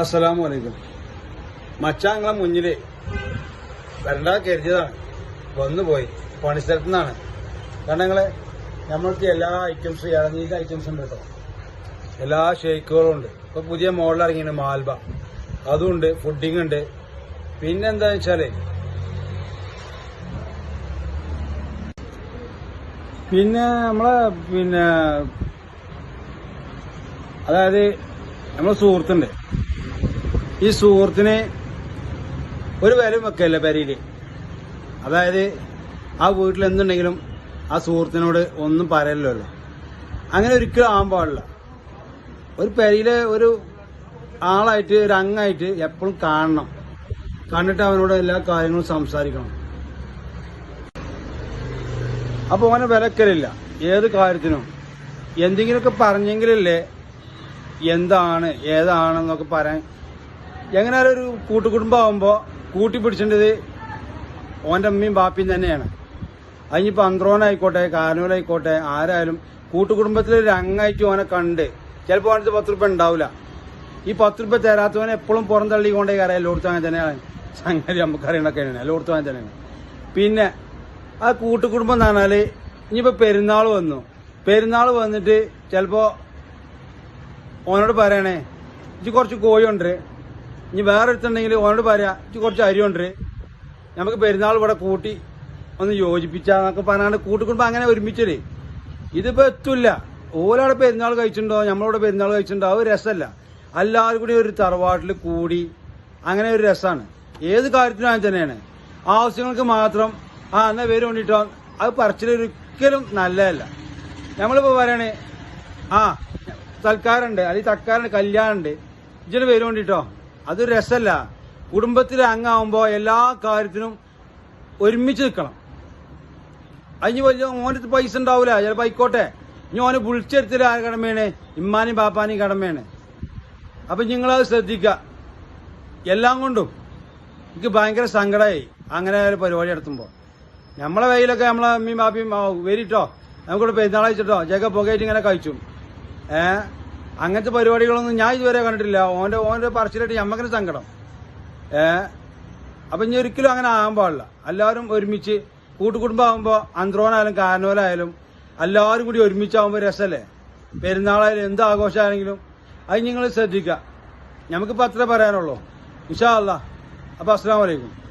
അസ്സലാമു അലൈക്കും മച്ചാങ്ങളെ മുന്നിൽ വരണ്ട കരുതിയതാണ്. വന്നുപോയി. പണിസ്ഥലത്തു നിന്നാണ് കാരണം നിങ്ങൾ നമ്മൾക്ക് എല്ലാ ഐറ്റംസും ഇറങ്ങിയ ഐറ്റംസ് ഉണ്ട് കേട്ടോ. എല്ലാ ഷേക്കുകളും ഉണ്ട്. ഇപ്പൊ പുതിയ മോഡൽ ഇറങ്ങിയാണ് മാൽബ. അതുണ്ട് ഫുഡിങ് ഉണ്ട്. പിന്നെന്താന്ന് വെച്ചാൽ പിന്നെ നമ്മളെ പിന്നെ അതായത് നമ്മളെ സുഹൃത്തുണ്ട്. ഈ സുഹൃത്തിന് ഒരു വില വെക്കല്ല പെരയിൽ. അതായത് ആ വീട്ടിൽ എന്തുണ്ടെങ്കിലും ആ സുഹൃത്തിനോട് ഒന്നും പറയല്ലോ അങ്ങനെ ഒരിക്കലും ആവാൻ പാടില്ല. ഒരു പെരയിലെ ഒരു ആളായിട്ട് ഒരു അംഗമായിട്ട് എപ്പോഴും കാണണം. കണ്ടിട്ട് അവനോട് എല്ലാ കാര്യങ്ങളും സംസാരിക്കണം. അപ്പൊ അവനെ വിലക്കലില്ല. ഏത് കാര്യത്തിനും. എന്തെങ്കിലുമൊക്കെ പറഞ്ഞെങ്കിലല്ലേ എന്താണ് ഏതാണെന്നൊക്കെ പറയാൻ എങ്ങനെയാലും ഒരു കൂട്ടുകുടുംബമാകുമ്പോ കൂട്ടി പിടിച്ചേണ്ടത് ഓന്റെ അമ്മയും ബാപ്പിയും തന്നെയാണ്. അതിനിപ്പോ അന്ത്രോനായിക്കോട്ടെ കാനൂലായിക്കോട്ടെ ആരായാലും കൂട്ടുകുടുംബത്തിലെ ഒരു അംഗമായിട്ട് ഓനെ കണ്ട് ചിലപ്പോൾ ഓനത്ത് പത്ത് റുപ്യ ഉണ്ടാവില്ല ഈ പത്ത് റുപ്യ തരാത്തവനെ എപ്പോഴും പുറം തള്ളിക്കൊണ്ടേ കറിയാം എല്ലായിടത്തും അങ്ങനെ തന്നെയാണ്. സംഗതി നമുക്കറിയണൊക്കെയാണ് എല്ലായിടത്തും അങ്ങനെ തന്നെയാണ്. പിന്നെ ആ കൂട്ടുകുടുംബം എന്ന് പറഞ്ഞാൽ ഇനിയിപ്പോ പെരുന്നാൾ വന്നു. പെരുന്നാൾ വന്നിട്ട് ചിലപ്പോ ഓനോട് പറയണേ ഇത് കുറച്ച് കോഴി ഉണ്ട് ഇനി വേറെ എടുത്തുണ്ടെങ്കിൽ ഓനോട് പറയാ കുറച്ച് അരി ഉണ്ട് നമുക്ക് പെരുന്നാൾ ഇവിടെ കൂട്ടി ഒന്ന് യോജിപ്പിച്ചാന്നൊക്കെ പറഞ്ഞാണ്ട് കൂട്ടുകുടുംബം അങ്ങനെ ഒരുമിച്ചത് ഇതിപ്പോ എത്തൂല്ല. ഓലവിടെ പെരുന്നാൾ കഴിച്ചിട്ടുണ്ടോ? നമ്മളവിടെ പെരുന്നാൾ കഴിച്ചിട്ടുണ്ടോ? അത് രസമല്ല. എല്ലാവരും കൂടി ഒരു തറവാട്ടിൽ കൂടി അങ്ങനെ ഒരു രസമാണ് ഏത് കാര്യത്തിനും അങ്ങനെ തന്നെയാണ്. ആവശ്യങ്ങൾക്ക് മാത്രം ആ എന്നാ പേര് കൊണ്ടിട്ടോ അത് പറിച്ചിലൊരിക്കലും നല്ലതല്ല. നമ്മളിപ്പോ പറയണേ ആ സൽക്കാരുണ്ട് അല്ലെങ്കിൽ തക്കാരുണ്ട് കല്യാണമുണ്ട് ഇജ്ജിന് പേര് വേണ്ടിട്ടോ അതൊരു രസമല്ല കുടുംബത്തിലെ അംഗമാകുമ്പോ എല്ലാ കാര്യത്തിനും ഒരുമിച്ച് നിൽക്കണം അതിന് വലിയ ഓനത്ത് പൈസ ഉണ്ടാവില്ല ചിലപ്പോൾ ആയിക്കോട്ടെ. ഇനി ഓനെ വിളിച്ചെടുത്തിൽ ആ കടമയാണ്? ഇമ്മാനും പാപ്പാനും കടമയാണ്. അപ്പൊ നിങ്ങളത് ശ്രദ്ധിക്ക. എല്ലാം കൊണ്ടും എനിക്ക് ഭയങ്കര സങ്കടമായി അങ്ങനെ ഒരു പരിപാടി നടത്തുമ്പോൾ നമ്മളെ വെയിലൊക്കെ നമ്മളെ അമ്മയും ബാപ്പിയും വേരിട്ടോ നമുക്കിവിടെ പെരുന്നാൾ വെച്ചിട്ടോ ജഗ പുകയിട്ട് ഇങ്ങനെ കഴിച്ചു. ഏ? അങ്ങനത്തെ പരിപാടികളൊന്നും ഞാൻ ഇതുവരെ കണ്ടിട്ടില്ല. ഓന്റെ ഓന്റെ പറച്ചിലായിട്ട് ഞമ്മക്കിന് സങ്കടം. ഏ? അപ്പൊ ഇനി ഒരിക്കലും അങ്ങനെ ആകാൻ പാടില്ല. എല്ലാവരും ഒരുമിച്ച് കൂട്ടുകുടുംബമാകുമ്പോ അന്ത്രോനായാലും കാരണവരായാലും എല്ലാവരും കൂടി ഒരുമിച്ചാകുമ്പോ രസമല്ലേ പെരുന്നാളായാലും എന്ത് ആഘോഷമാണെങ്കിലും അത് നിങ്ങൾ ശ്രദ്ധിക്കുക. നമുക്കിപ്പോ അത്രേ പറയാനുള്ളൂ. ഇൻഷാ അല്ല അപ്പൊ അസ്സാം വലൈക്കും